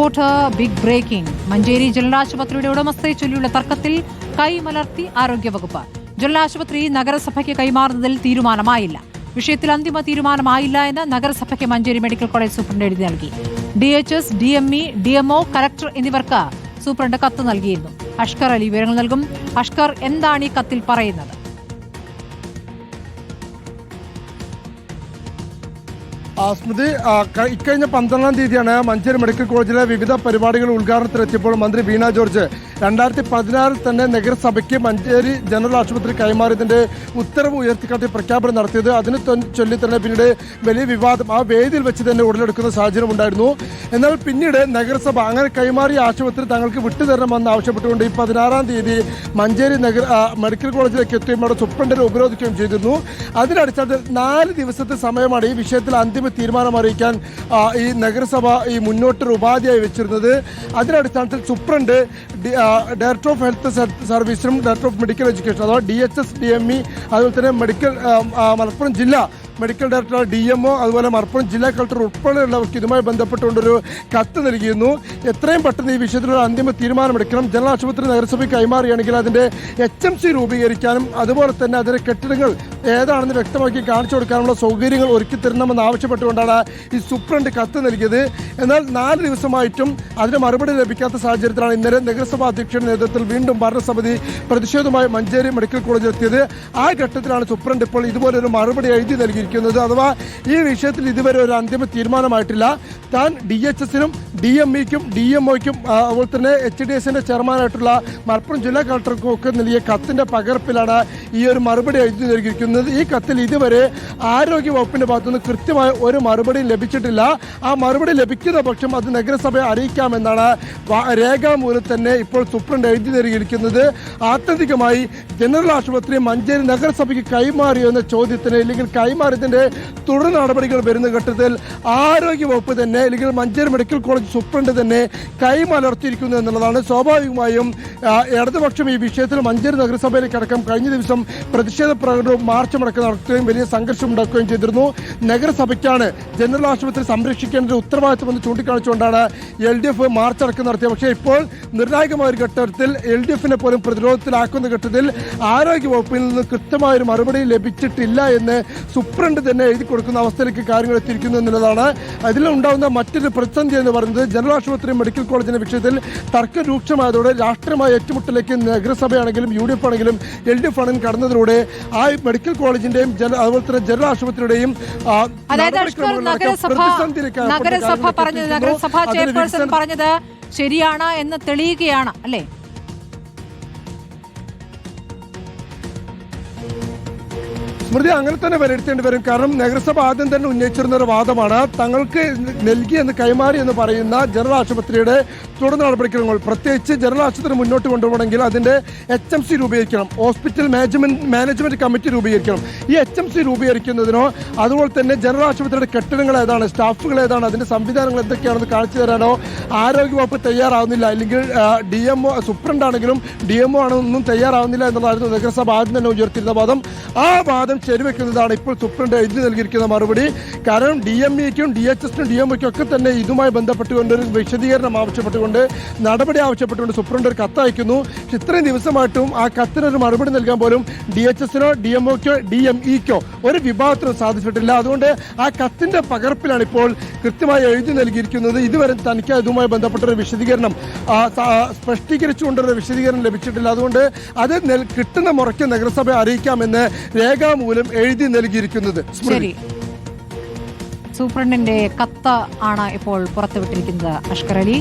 Reporter big breaking. Manjeri general ആശുപത്രിയുടെ ഉടമസ്ഥയെ ചൊല്ലിയുള്ള തർക്കത്തിൽ കൈമലർത്തി ആരോഗ്യവകുപ്പ്. ജനറൽ ആശുപത്രി നഗരസഭയ്ക്ക് കൈമാറുന്നതിൽ തീരുമാനമായില്ല. വിഷയത്തിൽ അന്തിമ തീരുമാനമായില്ല എന്ന് നഗരസഭയ്ക്ക് മഞ്ചേരി മെഡിക്കൽ കോളേജ് സൂപ്രണ്ട് എഴുതി നൽകി. D H S D D collector എന്നിവർക്ക് സൂപ്രണ്ട് കത്ത് നൽകിയിരുന്നു. അഷ്കർ അലി വിവരങ്ങൾ നൽകും. അഷ്കർ എന്താണ് ഈ കത്തിൽ പറയുന്നത്? സ്മൃതി ഇക്കഴിഞ്ഞ പന്ത്രണ്ടാം തീയതിയാണ് മഞ്ചേരി മെഡിക്കൽ കോളേജിലെ വിവിധ പരിപാടികൾ ഉദ്ഘാടനത്തിലെത്തിയപ്പോൾ മന്ത്രി വീണ ജോർജ് രണ്ടായിരത്തി പതിനാറിൽ തന്നെ നഗരസഭയ്ക്ക് മഞ്ചേരി ജനറൽ ആശുപത്രി കൈമാറിയതിന്റെ ഉത്തരവ് ഉയർത്തിക്കാട്ടി പ്രഖ്യാപനം നടത്തിയത്. അതിന് ചൊല്ലി തന്നെ പിന്നീട് വലിയ വിവാദം ആ വേദിയിൽ വെച്ച് തന്നെ ഉടലെടുക്കുന്ന സാഹചര്യം ഉണ്ടായിരുന്നു. എന്നാൽ പിന്നീട് നഗരസഭ അങ്ങനെ കൈമാറിയ ആശുപത്രി തങ്ങൾക്ക് വിട്ടുതരണമെന്ന് ആവശ്യപ്പെട്ടുകൊണ്ട് ഈ പതിനാറാം തീയതി മഞ്ചേരി നഗര മെഡിക്കൽ കോളേജിലേക്ക് എത്തുകയും അവിടെ സൂപ്രണ്ടിനെ ഉപരോധിക്കുകയും ചെയ്തിരുന്നു. അതിന്റെ നാല് ദിവസത്തെ സമയമാണ് ഈ വിഷയത്തിൽ അന്തിമ തീരുമാനം അറിയിക്കാൻ ഈ നഗരസഭ ഈ മുന്നോട്ടൊരു ഉപാധിയായി വെച്ചിരുന്നത്. അതിന്റെ അടിസ്ഥാനത്തിൽ സൂപ്രണ്ട് ഡയറക്ടർ ഓഫ് ഹെൽത്ത് സർ- സർവീസിനും ഡയറക്ടർ ഓഫ് മെഡിക്കൽ എഡ്യൂക്കേഷൻ അഥവാ D H S D M E അതുപോലെ തന്നെ മെഡിക്കൽ മലപ്പുറം ജില്ല medical director D M O അതുപോലെ മലപ്പുറം ജില്ലാ കളക്ടർ ഉൾപ്പെടെയുള്ളവർക്ക് ഇതുമായി ബന്ധപ്പെട്ടുകൊണ്ടൊരു കത്ത് നൽകിയിരുന്നു. എത്രയും പെട്ടെന്ന് ഈ വിഷയത്തിലൊരു അന്തിമ തീരുമാനമെടുക്കണം. ജനറൽ ആശുപത്രി നഗരസഭയ്ക്ക് കൈമാറുകയാണെങ്കിൽ അതിന്റെ എച്ച് എം സി രൂപീകരിക്കാനും അതുപോലെ തന്നെ അതിന്റെ കെട്ടിടങ്ങൾ ഏതാണെന്ന് വ്യക്തമാക്കി കാണിച്ചു കൊടുക്കാനുള്ള സൗകര്യങ്ങൾ ഒരുക്കി തരണമെന്ന് ആവശ്യപ്പെട്ടുകൊണ്ടാണ് ഈ സൂപ്രണ്ട് കത്ത് നൽകിയത്. എന്നാൽ നാല് ദിവസമായിട്ടും അതിന് മറുപടി ലഭിക്കാത്ത സാഹചര്യത്തിലാണ് ഇന്നലെ നഗരസഭാ അധ്യക്ഷന്റെ നേതൃത്വത്തിൽ വീണ്ടും ഭരണസമിതി പ്രതിഷേധവുമായി മഞ്ചേരി മെഡിക്കൽ കോളേജിൽ എത്തിയത്. ആ ഘട്ടത്തിലാണ് സൂപ്രണ്ട് ഇപ്പോൾ ഇതുപോലൊരു മറുപടി എഴുതി നൽകിയിരിക്കുന്നത്. അഥവാ ഈ വിഷയത്തിൽ ഇതുവരെ ഒരു അന്തിമ തീരുമാനമായിട്ടില്ല. താൻ ഡി എച്ച് എസിനും ഡി എം ഇക്കും ഡി എം ഒക്കും അതുപോലെ തന്നെ എച്ച് ഡി എസിന്റെ ചെയർമാനായിട്ടുള്ള മലപ്പുറം ജില്ലാ കളക്ടർക്കും ഒക്കെ നൽകിയ കത്തിന്റെ പകർപ്പിലാണ് ഈ ഒരു മറുപടി എഴുതി നൽകിയിരിക്കുന്നത്. ഈ കത്തിൽ ഇതുവരെ ആരോഗ്യ വകുപ്പിന്റെ ഭാഗത്തുനിന്ന് കൃത്യമായ ഒരു മറുപടിയും ലഭിച്ചിട്ടില്ല. ആ മറുപടി ലഭിക്കുന്ന പക്ഷം അത് നഗരസഭയെ അറിയിക്കാമെന്നാണ് രേഖാമൂലം തന്നെ ഇപ്പോൾ സുപ്രണ്ട് എഴുതി നൽകിയിരിക്കുന്നത്. ആത്യന്തികമായി ജനറൽ ആശുപത്രി മഞ്ചേരി നഗരസഭയ്ക്ക് കൈമാറിയോ എന്ന ചോദ്യത്തിന് അല്ലെങ്കിൽ കൈമാറിയതിന്റെ തുടർ നടപടികൾ വരുന്ന ഘട്ടത്തിൽ ആരോഗ്യവകുപ്പ് തന്നെ അല്ലെങ്കിൽ മഞ്ചേരി മെഡിക്കൽ കോളേജ് സൂപ്രണ്ട് തന്നെ കൈമലർത്തിയിരിക്കുന്നു എന്നുള്ളതാണ്. സ്വാഭാവികമായും ഇടതുപക്ഷം ഈ വിഷയത്തിൽ മഞ്ചേരി നഗരസഭയിലേക്ക് അടക്കം കഴിഞ്ഞ ദിവസം പ്രതിഷേധ പ്രകടനവും മാർച്ച് അടക്കം നടത്തുകയും വലിയ സംഘർഷം ഉണ്ടാക്കുകയും ചെയ്തിരുന്നു. നഗരസഭയ്ക്കാണ് ജനറൽ ആശുപത്രി സംരക്ഷിക്കേണ്ട ഒരു ഉത്തരവാദിത്വം എന്ന് ചൂണ്ടിക്കാണിച്ചുകൊണ്ടാണ് എൽ ഡി എഫ് മാർച്ച് അടക്കം നടത്തിയത്. പക്ഷേ ഇപ്പോൾ നിർണായകമായ ഒരു ഘട്ടത്തിൽ എൽ ഡി എഫിനെ പോലും പ്രതിരോധത്തിലാക്കുന്ന ഘട്ടത്തിൽ ആരോഗ്യവകുപ്പിൽ നിന്ന് കൃത്യമായ ഒരു മറുപടി ലഭിച്ചിട്ടില്ല എന്ന് സുപ്രണ്ട് തന്നെ എഴുതി കൊടുക്കുന്ന അവസ്ഥയിലേക്ക് കാര്യങ്ങൾ എത്തിയിരിക്കുന്നു എന്നുള്ളതാണ്. അതിലുണ്ടാകുന്ന മറ്റൊരു പ്രതിസന്ധി എന്ന് പറയുന്നത് ജനറൽ ആശുപത്രി മെഡിക്കൽ കോളേജിന്റെ വിഷയത്തിൽ തർക്ക രൂക്ഷമായതോടെ രാഷ്ട്രീയമായ ഏറ്റുമുട്ടലേക്ക് നഗരസഭയാണെങ്കിലും യു ഡി എഫ് ആണെങ്കിലും എൽ ഡി എഫ് ആണെങ്കിലും കടന്നതിലൂടെ ആ മെഡിക്കൽ കോളേജിന്റെയും ജന അതുപോലെ തന്നെ ജനറൽ ആശുപത്രിയുടെയും നഗരസഭ പറഞ്ഞത് ശരിയാണ് എന്ന് തെളിയുകയാണ് അല്ലേ? സ്മൃതി അങ്ങനെ തന്നെ വിലയിരുത്തേണ്ടി വരും. കാരണം നഗരസഭ ആദ്യം തന്നെ ഉന്നയിച്ചിരുന്ന ഒരു വാദമാണ് തങ്ങൾക്ക് നൽകി എന്ന് കൈമാറി എന്ന് പറയുന്ന ജനറൽ ആശുപത്രിയുടെ തുടർ നടപടിക്രമങ്ങൾ. പ്രത്യേകിച്ച് ജനറൽ ആശുപത്രി മുന്നോട്ട് കൊണ്ടുപോകണമെങ്കിൽ അതിന്റെ എച്ച് എം സി രൂപീകരിക്കണം. ഹോസ്പിറ്റൽ മാനേജ്മെന്റ് മാനേജ്മെന്റ് കമ്മിറ്റി രൂപീകരിക്കണം. ഈ എച്ച് എം സി രൂപീകരിക്കുന്നതിനോ അതുപോലെ തന്നെ ജനറൽ ആശുപത്രിയുടെ കെട്ടിടങ്ങൾ ഏതാണ് സ്റ്റാഫുകൾ ഏതാണ് അതിന്റെ സംവിധാനങ്ങൾ എന്തൊക്കെയാണെന്ന് കാണിച്ചു തരാനോ ആരോഗ്യവകുപ്പ് തയ്യാറാവുന്നില്ല. അല്ലെങ്കിൽ ഡി എം ഒ സൂപ്രണ്ടാണെങ്കിലും ഡി എം ഒ ആണെന്നും തയ്യാറാവുന്നില്ല എന്നുള്ളതായിരുന്നു നഗരസഭ ആദ്യം തന്നെ ഉയർത്തിയിരുന്ന വാദം. ആ വാദം ശരിവെക്കുന്നതാണ് ഇപ്പോൾ സുപ്രണ്ട് എഴുതി നൽകിയിരിക്കുന്ന മറുപടി. കാരണം ഡി എം ഇക്കും ഡി എച്ച് എസിനും ഡി എം ഒക്കെ തന്നെ ഇതുമായി ബന്ധപ്പെട്ടുകൊണ്ട് ഒരു വിശദീകരണം ആവശ്യപ്പെട്ടുകൊണ്ട് നടപടി ആവശ്യപ്പെട്ടുകൊണ്ട് സുപ്രണ്ട് ഒരു കത്ത് അയക്കുന്നു. ഇത്രയും ദിവസമായിട്ടും ആ കത്തിനൊരു മറുപടി നൽകാൻ പോലും ഡി എച്ച് എസിനോ ഡി എം ഒക്കോ ഡി എം ഇക്കോ ഒരു വിഭാഗത്തിനും സാധിച്ചിട്ടില്ല. അതുകൊണ്ട് ആ കത്തിന്റെ പകർപ്പിലാണ് ഇപ്പോൾ കൃത്യമായി എഴുതി നൽകിയിരിക്കുന്നത്. ഇതുവരെ തനിക്ക് ഇതുമായി ബന്ധപ്പെട്ട ഒരു വിശദീകരണം സ്പഷ്ടീകരിച്ചുകൊണ്ടൊരു വിശദീകരണം ലഭിച്ചിട്ടില്ല. അതുകൊണ്ട് അത് കിട്ടുന്ന മുറയ്ക്ക് നഗരസഭയെ അറിയിക്കാമെന്ന് രേഖാമൂലം എഴുതി നൽകിയിരിക്കുന്നത് ശരി. സൂപ്രണ്ടിന്റെ കത്ത് ആണ് ഇപ്പോൾ പുറത്തുവിട്ടിരിക്കുന്നത് അഷ്കർ അലി.